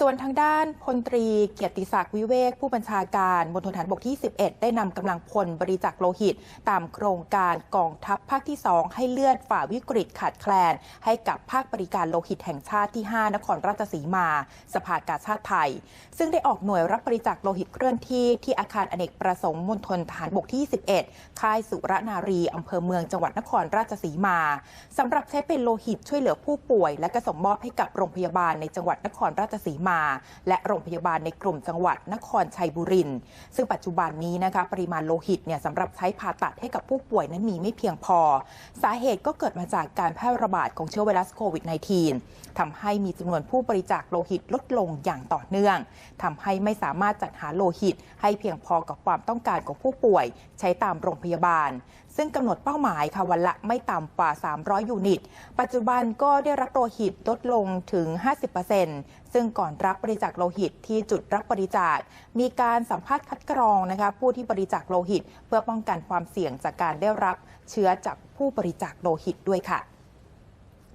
ส่วนทางด้านพลตรีเกียรติศักดิ์วิเวก ผู้บัญชาการมณฑลฐานบกที่ 11 ได้นำกำลังพลบริจาคโลหิต ตามโครงการกองทัพภาคที่ 2 ให้เลือดฝ่าวิกฤตขาดแคลน ให้กับภาคบริการโลหิตแห่งชาติที่ 5 นครราชสีมา สภากาชาติไทย ซึ่งได้ออกหน่วยรับบริจาคโลหิตเคลื่อนที่ที่อาคารอเนกประสงค์มณฑลฐานบกที่ 11 ค่ายสุรนารีอำเภอเมืองจังหวัดนครราชสีมาสำหรับใช้เป็นโลหิตช่วยเหลือผู้ป่วย และก็ส่งมอบให้กับโรงพยาบาลในจังหวัดนครราชสีมาและโรงพยาบาลในกลุ่มจังหวัดนครชัยบุรีซึ่งปัจจุบันนี้นะคะปริมาณโลหิตเนี่ยสำหรับใช้ผ่าตัดให้กับผู้ป่วยนั้นมีไม่เพียงพอ สาเหตุก็เกิดมาจากการแพร่ระบาดของเชื้อไวรัสโควิด -19 ทำให้มีจำนวนผู้บริจาคโลหิตลดลงอย่างต่อเนื่องทำให้ไม่สามารถจัดหาโลหิตให้เพียงพอกับความต้องการของผู้ป่วย ใช้ตามโรงพยาบาลซึ่งกำหนดเป้าหมายค่ะวันละไม่ต่ำกว่า 300 ยูนิต ปัจจุบันก็ได้รับโลหิตลดลงถึง 50%ซึ่งก่อนรับบริจาคโลหิตที่จุดรับบริจาค มีการสัมภาษณ์คัดกรองนะคะผู้ที่บริจาคโลหิต เพื่อป้องกันความเสี่ยงจากการได้รับเชื้อจากผู้บริจาคโลหิตด้วยค่ะ